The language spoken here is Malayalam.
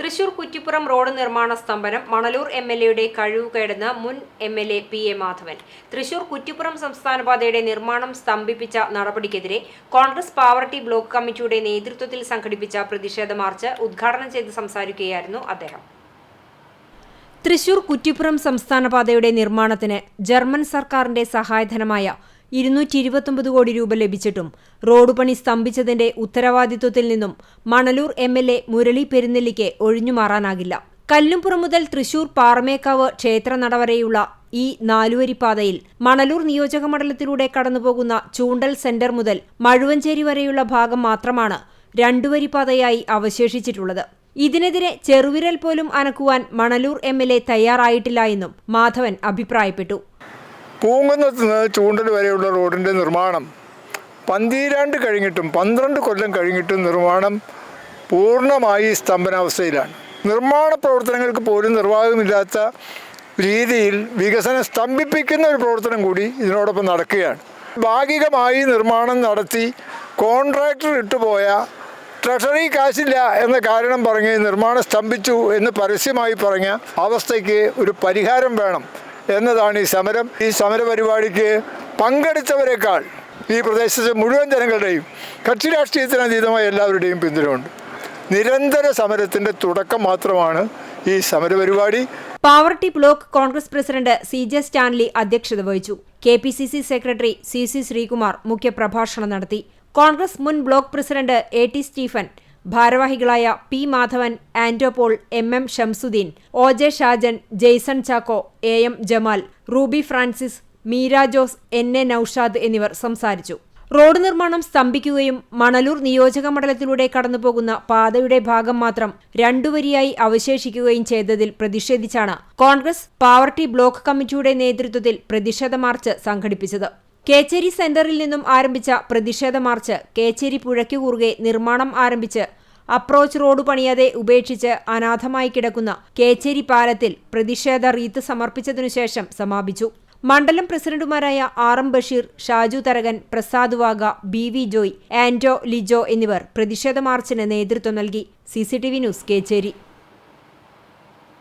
തൃശൂർ കുറ്റിപ്പുറം റോഡ് നിർമ്മാണ സ്തംഭനം മണലൂർ എം എൽ എയുടെ കഴിവ് കേടുന്ന മുൻ M L A P A Madhavan. Thrissur Kuttippuram സംസ്ഥാനപാതയുടെ നിർമ്മാണം സ്തംഭിപ്പിച്ച നടപടിക്കെതിരെ കോൺഗ്രസ് പാവർട്ടി ബ്ലോക്ക് കമ്മിറ്റിയുടെ നേതൃത്വത്തിൽ സംഘടിപ്പിച്ച പ്രതിഷേധ മാർച്ച് ഉദ്ഘാടനം ചെയ്ത് സംസാരിക്കുകയായിരുന്നു അദ്ദേഹം. തൃശൂർ കുറ്റിപ്പുറം സംസ്ഥാനപാതയുടെ നിർമ്മാണത്തിന് ജർമ്മൻ സർക്കാരിന്റെ സഹായധനമായ ഇരുന്നൂറ്റി ഇരുപത്തൊമ്പത് കോടി രൂപ ലഭിച്ചിട്ടും റോഡ് പണി സ്തംഭിച്ചതിന്റെ ഉത്തരവാദിത്വത്തിൽ നിന്നും Manalur M L A Murali പെരുന്നെല്ലിക്ക് ഒഴിഞ്ഞുമാറാനാകില്ല കല്ലുംപുറം മുതൽ തൃശൂർ പാറമേക്കാവ് ക്ഷേത്ര നടവരെയുള്ള ഈ നാലുവരിപ്പാതയിൽ മണലൂർ നിയോജക മണ്ഡലത്തിലൂടെ കടന്നുപോകുന്ന ചൂണ്ടൽ സെന്റർ മുതൽ മഴുവഞ്ചേരി വരെയുള്ള ഭാഗം മാത്രമാണ് രണ്ടുവരിപ്പാതയായി അവശേഷിച്ചിട്ടുള്ളത്. ഇതിനെതിരെ ചെറുവിരൽ പോലും അനക്കുവാൻ മണലൂർ എം എൽ എ തയ്യാറായിട്ടില്ല എന്നും മാധവൻ അഭിപ്രായപ്പെട്ടു. പൂങ്കുന്നത്ത് നിന്ന് ചൂണ്ടൽ വരെയുള്ള റോഡിന്റെ നിർമ്മാണം. പന്തിരാണ്ട് കഴിഞ്ഞിട്ടും പന്ത്രണ്ട് കൊല്ലം കഴിഞ്ഞിട്ടും നിർമ്മാണം പൂർണമായി സ്തംഭനാവസ്ഥയിലാണ്. നിർമ്മാണ പ്രവർത്തനങ്ങൾക്ക് പോലും നിർവാഹമില്ലാത്ത രീതിയിൽ വികസനം സ്തംഭിപ്പിക്കുന്ന ഒരു പ്രവർത്തനം കൂടി ഇതിനോടൊപ്പം നടക്കുകയാണ്. ഭാഗികമായി നിർമ്മാണം നടത്തി കോൺട്രാക്ടർ ഇട്ടുപോയ ട്രഷറി കാശില്ല എന്ന കാരണം പറഞ്ഞ് നിർമ്മാണം സ്തംഭിച്ചു എന്ന് പരസ്യമായി പറഞ്ഞ അവസ്ഥയ്ക്ക് ഒരു പരിഹാരം വേണം. എന്നതാണ് ഈ സമരം. ഈ സമരപരിപാടിക്ക് പങ്കെടുത്തവരെക്കാൾ ഈ പ്രദേശത്തെ മുഴുവൻ ജനങ്ങളുടെയും കക്ഷി രാഷ്ട്രീയത്തിന് അതീതമായ എല്ലാവരുടെയും പിന്തുണയുണ്ട്. നിരന്തര സമരത്തിന്റെ തുടക്കം മാത്രമാണ് ഈ സമരപരിപാടി Pavaratty block Congress president C J Stanley അധ്യക്ഷത വഹിച്ചു. K P C C secretary C C Sreekumar മുഖ്യപ്രഭാഷണം നടത്തി. കോൺഗ്രസ് മുൻ block president A T Stephen ഭാരവാഹികളായ P Madhavan Anto Paul M M Shamsuddin O J Shajan Jaison Chacko A M Jamal Ruby Francis Meera Jose N A Noushad എന്നിവർ സംസാരിച്ചു. റോഡ് നിർമ്മാണം സ്തംഭിക്കുകയും മണലൂർ നിയോജക മണ്ഡലത്തിലൂടെ കടന്നുപോകുന്ന പാതയുടെ ഭാഗം മാത്രം രണ്ടുവരിയായി അവശേഷിക്കുകയും ചെയ്തതിൽ പ്രതിഷേധിച്ചാണ് കോൺഗ്രസ് പാവർട്ടി ബ്ലോക്ക് കമ്മിറ്റിയുടെ നേതൃത്വത്തിൽ പ്രതിഷേധ മാർച്ച് സംഘടിപ്പിച്ചത്. കേച്ചേരി സെന്ററിൽ നിന്നും ആരംഭിച്ച പ്രതിഷേധ മാർച്ച് കേച്ചേരി പുഴയ്ക്കു കുറുകെ നിർമ്മാണം ആരംഭിച്ച് അപ്രോച്ച് റോഡ് പണിയാതെ ഉപേക്ഷിച്ച് അനാഥമായി കിടക്കുന്ന കേച്ചേരി പാലത്തിൽ പ്രതിഷേധ റീത്ത് സമർപ്പിച്ചതിനുശേഷം സമാപിച്ചു. മണ്ഡലം പ്രസിഡന്റുമാരായ R M Basheer Shaju Tharakan Prasad Vaga B V Joy Anto Lijo എന്നിവർ പ്രതിഷേധ മാർച്ചിന് നേതൃത്വം നൽകി. C news Kecheri.